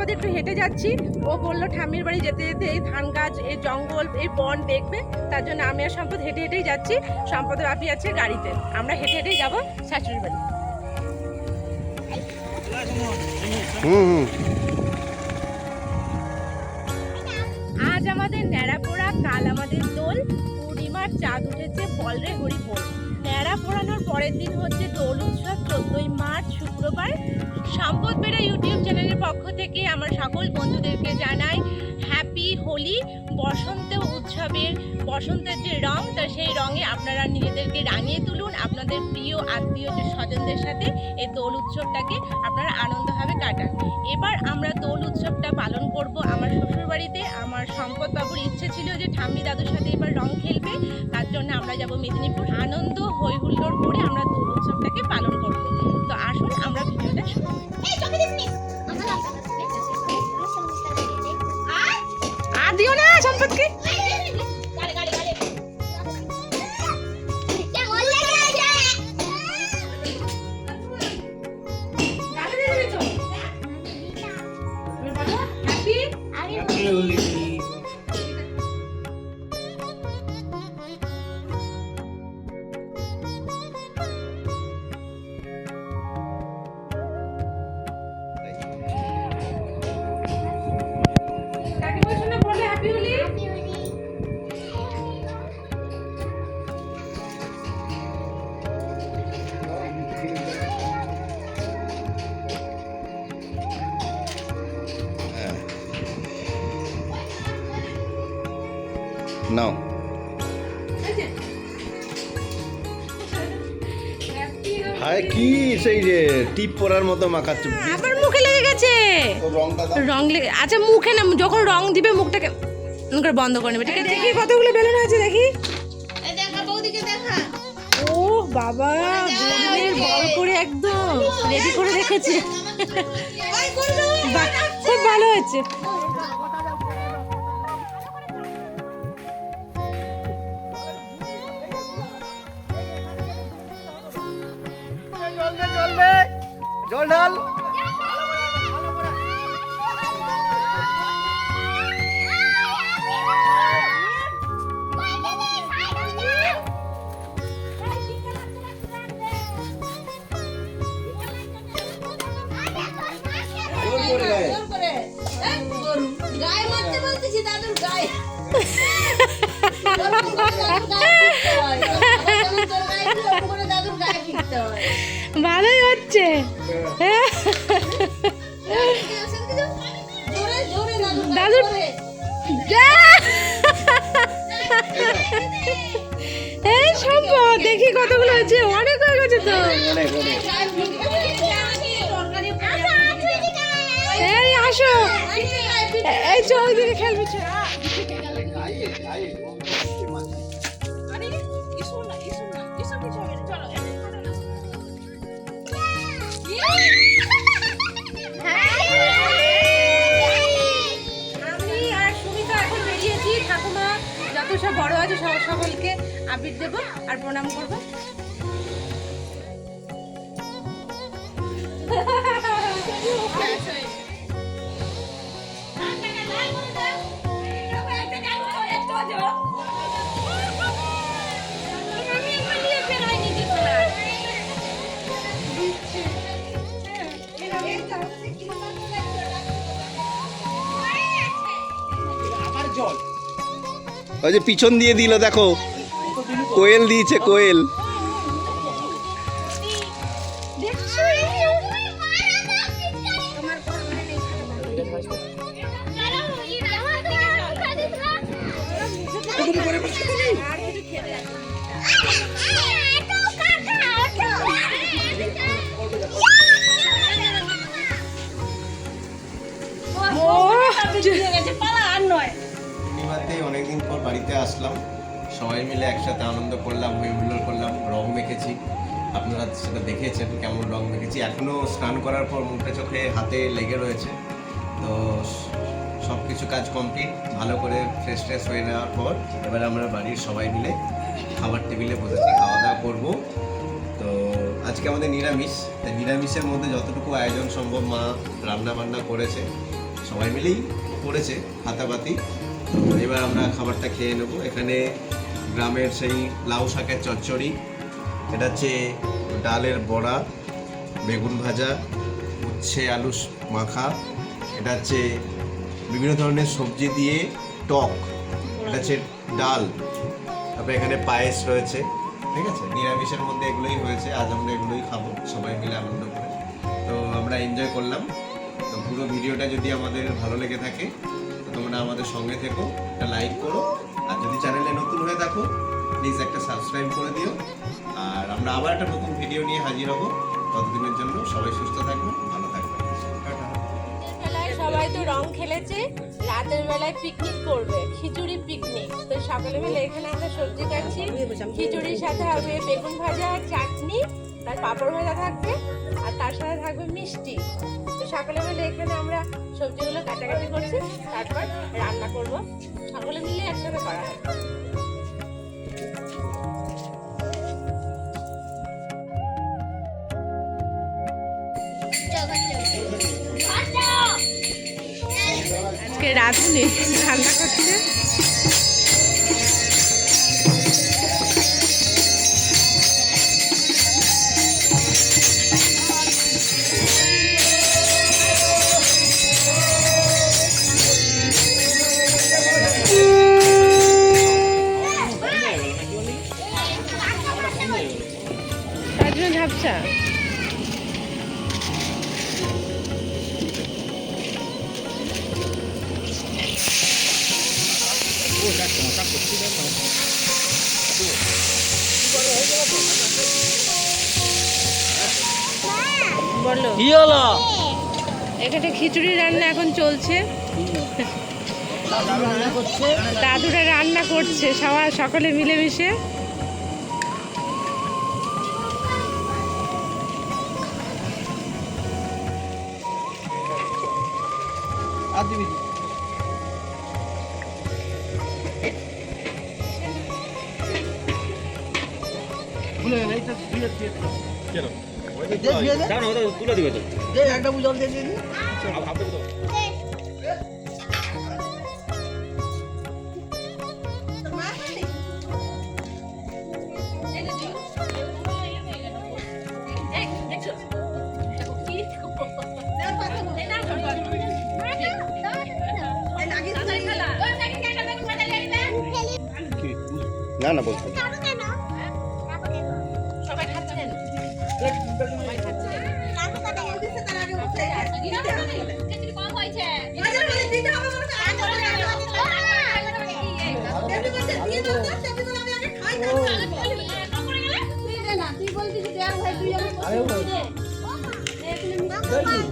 সম্পদ একটু হেঁটে যাচ্ছি। ও বলল ঠাম্মির বাড়ি যেতে যেতে এই ধান গাছ এই জঙ্গল এই বন দেখবে। তার জন্য আমি আর সম্পদ হেঁটে হেঁটেই যাচ্ছি। সম্পদের বাপি আছে গাড়িতে। আমরা হেঁটে হেঁটেই যাব শাশুড়ির বাড়ি। হুম আজ আমাদের ন্যাড়া পোড়া কাল আমাদের দোল। পূর্ণিমার চাঁদ উঠেছে বলরে হরি বল ন্যাড়া পোড়ানোর পরের দিন হচ্ছে দোল উৎসব। চোদ্দই মার্চ শুক্রবার। সম্পদ বেড়া ইউটিউব চ্যানেলের পক্ষ থেকে আমার সকল বন্ধুদেরকে জানাই হ্যাপি হোলি, বসন্ত উৎসবের, বসন্তের যে রং, তা সেই রঙে আপনারা নিজেদেরকে রাঙিয়ে তুলুন। আপনাদের প্রিয় আত্মীয় যে স্বজনদের সাথে এই দোল উৎসবটাকে আপনারা আনন্দভাবে কাটান। এবার আমরা দোল উৎসবটা পালন করব আমার শ্বশুরবাড়িতে। আমার সম্পদ বাবুর ইচ্ছে ছিল যে ঠাম্মি দাদুর সাথে এবার রং খেলবে। তার জন্য আমরা যাব মেদিনীপুর। আনন্দ হই হুল্লোড় করে আমরা দোল উৎসবটাকে পালন দিও না নাও। হায় কি সেই যে টিপ পরার মতো মাখাচ্ছ। আবার মুখে লেগে গেছে। রংটা রং লেগে আচ্ছা মুখে না যখন রং দিবে মুখটাকে করে বন্ধ করে নেবে। ঠিক আছে দেখি কতগুলো বেলুন আছে দেখি। ও বাবা বেলুনের বল করে একদম। রেডি করে রেখেছে। খুব ভালো হয়েছে। জল ঢাল। জোর করে গায়ে। গায়ে মারতে বলতেছি দাদুর গায়ে। দাদুর গায়ে ফিরতে হয়। ভালোই হচ্ছে। এই দেখি কতগুলো হয়েছে। অনেক হয়ে গেছে তো। এই, আসো। এই, চল দিকে খেলবি। আবির দেব আর প্রণাম করব। ওই যে পিছন দিয়ে দিল দেখো। কোয়েল দিয়েছে কোয়েল। অনেকদিন পর বাড়িতে আসলাম। সবাই মিলে একসাথে আনন্দ করলাম, হই হুল্লোড় করলাম, রং মেখেছি। আপনারা সেটা দেখেছেন, কেমন রং মেখেছি। এখনও স্নান করার পর মুখে চোখে হাতে লেগে রয়েছে। তো সব কিছু কাজ কমপ্লিট ভালো করে ফ্রেশ ট্রেশ হয়ে নেওয়ার পর এবার আমরা বাড়ির সবাই মিলে খাবার টেবিলে বসেছি, খাওয়া দাওয়া করব। তো আজকে আমাদের নিরামিষ। তাই নিরামিষের মধ্যে যতটুকু আয়োজন সম্ভব মা রান্না বান্না করেছে, সবাই মিলেই করেছে হাতাপাতি এবার আমরা খাবারটা খেয়ে নেব। এখানে গ্রামের সেই লাউ শাকের চচ্চড়ি। এটা হচ্ছে ডালের বড়া, বেগুন ভাজা, উচ্ছে, আলু মাখা। এটা হচ্ছে বিভিন্ন ধরনের সবজি দিয়ে টক। এটা হচ্ছে ডাল। তারপরে এখানে পায়েস রয়েছে, ঠিক আছে? নিরামিষের মধ্যে এগুলোই হয়েছে, আজ আমরা এগুলোই খাব, সবাই মিলে আনন্দ করে। তো আমরা এনজয় করলাম। তো পুরো ভিডিওটা যদি আমাদের ভালো লেগে থাকে, তো তোমরা আমাদের সঙ্গে থেকো, একটা লাইক করো। আর যদি চ্যানেলে নতুন হয়ে থাকো প্লিজ একটা সাবস্ক্রাইব করে দিও। আর আমরা আবার একটা নতুন ভিডিও নিয়ে হাজির হব। ততদিনের জন্য সবাই সুস্থ থাকবে ভালো থাকবে সবাই তো রং খেলেছে, রাতের বেলায় পিকনিক করবে, খিচুড়ি পিকনিক তো সকালে মিলে এখানে আমরা সবজি কাটছি, খিচুড়ির সাথে হবে বেগুন ভাজা, চাটনি তার পাঁপড় ভাজা থাকবে, আর তার সাথে থাকবে মিষ্টি। তো সকালে মিলে এখানে আমরা সবজিগুলো কাটাকাটি করছি, তারপর রান্না করব। সকলে মিলে একসাথে করা হয়। আজকে রাঁধুনি রান্না করছে। কি হলো? এখানে খিচুড়ি রান্না এখন চলছে। দাদুরা রান্না করছে সবাই সকলে মিলেমিশে। দিবি তুলে দিবে? তো। একটা বুঝল দিয়ে দিবি না না বলছি Thank you.